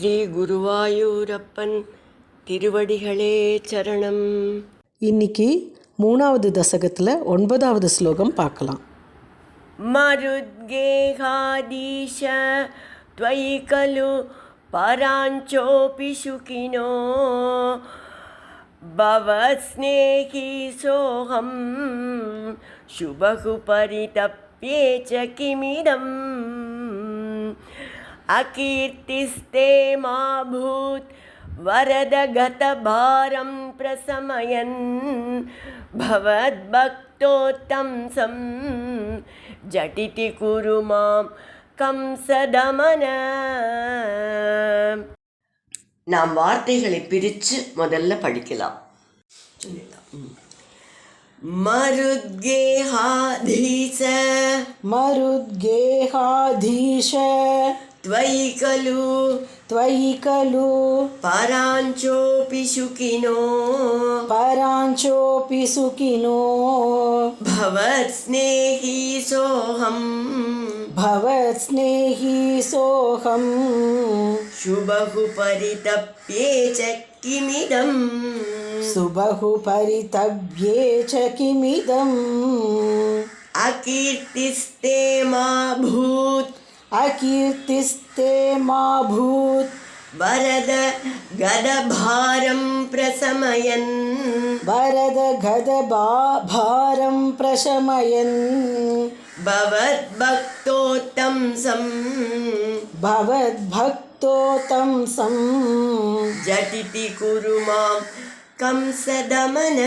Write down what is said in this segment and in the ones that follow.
ஸ்ரீ குருவாயூரப்பன் திருவடிகளே சரணம் இன்னைக்கு மூணாவது தசகத்தில் ஒன்பதாவது ஸ்லோகம் பார்க்கலாம் मरुद्गेहादीश त्वयि खलु पराञ्चोऽपि सुखिनो भवस्नेही सोऽहं शुभहु परितप्ये च किमिदम् अकीर्तिस्ते मा भूत् वरदगतभारं प्रशमयन् भवद्भक्तोत्तंसं झटिति कुरु मां कंसदमन நாம் வார்த்தைகளை பிரித்து முதல்ல படிக்கலாம் மருத்கேஹாதீச மருத்கேகாதீஷ त्वयि खलु। त्वयि खलु। पराञ्चोऽपि सुखिनो। पराञ्चोऽपि सुखिनो। भवत्स्नेही सोऽहम्। भवत्स्नेही सोऽहं शुभहु परितप्ये च किमिदम्। सुबहु परितव्ये च किमिदम्। अकीर्तिस्ते मा भूत्। अकीर्तिस्ते मा भूत् वरद गदभारं प्रशमयन् वरद गदबा भारं प्रशमयन् भवद्भक्तोत्तंसं भवद्भक्तो तं सं झटिति कुरु मां कंसदमन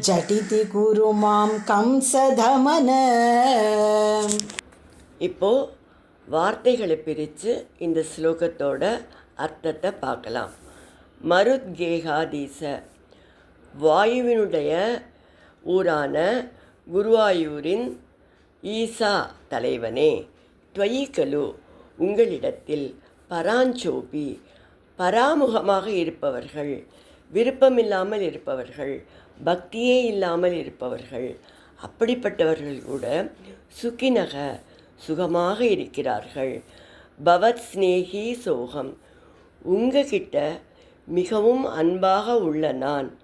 झटिति कुरु मां कंसधमन இப்போ வார்த்தைகளை பிரித்து இந்த ஸ்லோகத்தோட அர்த்தத்தை பார்க்கலாம். மருத்கேகாதீச. வாயுவினுடைய ஊரான குருவாயூரின் ஈசா தலைவனே துவயிகலு உங்களிடத்தில் பராஞ்சோபி பராமுகமாக இருப்பவர்கள் விருப்பமில்லாமல் இருப்பவர்கள் பக்தியே இல்லாமல் இருப்பவர்கள் அப்படிப்பட்டவர்கள் கூட சுகினக சுகமாக இருக்கிறார்கள். பவத் ஸ்நேகி சோகம். உங்ககிட்ட மிகவும் அன்பாக உள்ள நான்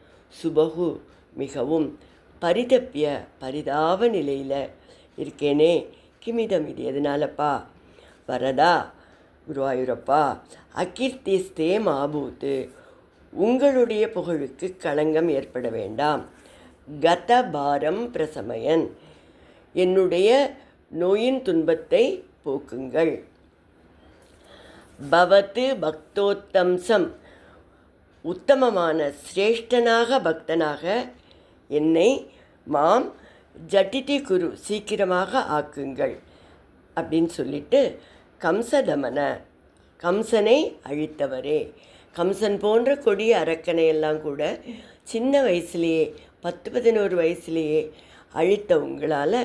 சுபகு மிகவும் பரிதப்பிய பரிதாப நிலையில் இருக்கேனே கிமிதம் இது எதனாலப்பா? வரதா குருவாயூரப்பா அகீர்த்திஸ்தே மாபூத்து உங்களுடைய புகழுக்கு களங்கம் ஏற்பட வேண்டாம். கத பாரம் பிரசமயன். என்னுடைய நோயின் துன்பத்தை போக்குங்கள். பவத்து பக்தோத்தம்சம். உத்தமமான சிரேஷ்டனாக பக்தனாக என்னை மாம் ஜட்டிதி குரு சீக்கிரமாக ஆக்குங்கள் அப்படின்னு சொல்லிட்டு கம்சதமன கம்சனை அழித்தவரே. கம்சன் போன்ற கொடிய அரக்கனை எல்லாம் கூட சின்ன வயசுலேயே பத்து பதினோரு வயசுலேயே அழித்த உங்களால்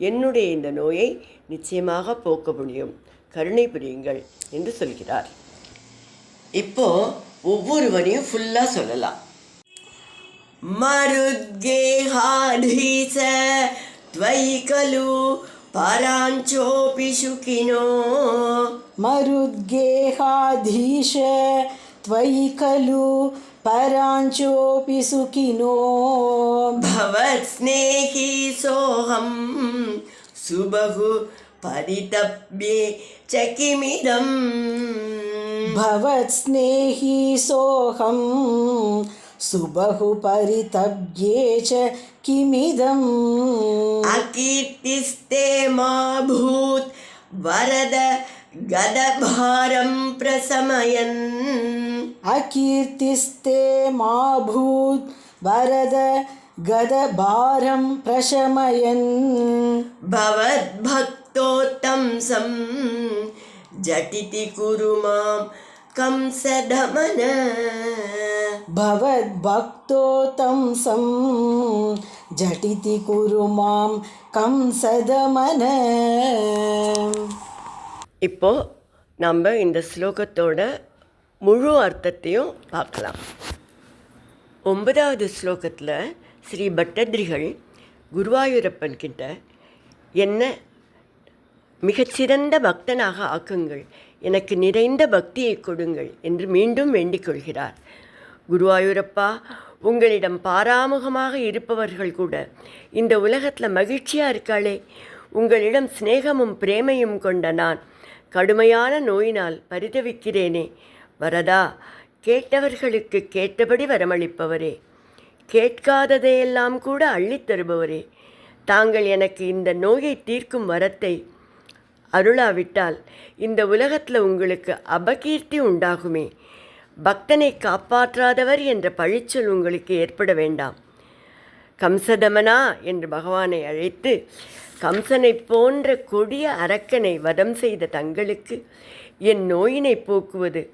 என்னுடைய இந்த நோயை நிச்சயமாக போக்க முடியும் கருணை புரியுங்கள் என்று சொல்கிறார் இப்போ ஒவ்வொரு வரியும் ஃபுல்லாக சொல்லலாம் मरुद्गेहाधीस त्वयि खलु पराञ्चोऽपि सुखिनो मरुद्गेहाधीश त्वयि खलु पराञ्चोऽपि सुखिनो भवत्स्नेही सोऽहं सुबहु परितप्ये च किमिदम् भवत्स्नेही सोऽहं सुबहु परितव्ये च किमिदम्। अकीर्तिस्ते मा भूत् वरद गदभारं प्रशमयन्। अकीर्तिस्ते मा भूत् वरद गदभारं प्रशमयन् भवद्भक्तोत्तंसं झटिति कुरु मां कंसदमन भवद्भक्तो तं सं झटिति कुरु मां कंसदमन இப்போ நம்ம இந்த ஸ்லோகத்தோட முழு அர்த்தத்தையும் பார்க்கலாம் ஒன்பதாவது ஸ்லோகத்தில் ஸ்ரீ பட்டத்ரிகள் குருவாயூரப்பன் கிட்ட என்ன மிகச்சிறந்த பக்தனாக ஆக்குங்கள். எனக்கு நிறைந்த பக்தியை கொடுங்கள் என்று மீண்டும் வேண்டிக் கொள்கிறார். குருவாயூரப்பா உங்களிடம் பாராமுகமாக இருப்பவர்கள் கூட இந்த உலகத்தில் மகிழ்ச்சியாக இருக்காளே. உங்களிடம் சிநேகமும் பிரேமையும் கொண்ட நான் கடுமையான நோயினால் பரிதவிக்கிறேனே. வரதா கேட்டவர்களுக்கு கேட்டபடி வரமளிப்பவரே. கேட்காததையெல்லாம் கூட அள்ளித் தருபவரே. தாங்கள் எனக்கு இந்த நோயை தீர்க்கும் வரத்தை அருளாவிட்டால் இந்த உலகத்தில் உங்களுக்கு அபகீர்த்தி உண்டாகுமே. பக்தனை காப்பாற்றாதவர் என்ற பழிச்சொல் உங்களுக்கு ஏற்பட வேண்டாம். கம்சதமனா என்று பகவானை அழைத்து கம்சனைப் போன்ற கொடிய அரக்கனை வதம் செய்த தங்களுக்கு என் நோயினை போக்குவது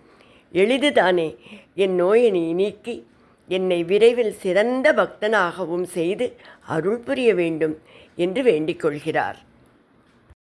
எளிதுதானே. என் நோயினை நீக்கி என்னை விரைவில் சிறந்த பக்தனாகவும் செய்து அருள் புரிய வேண்டும் என்று வேண்டிக் கொள்கிறார்.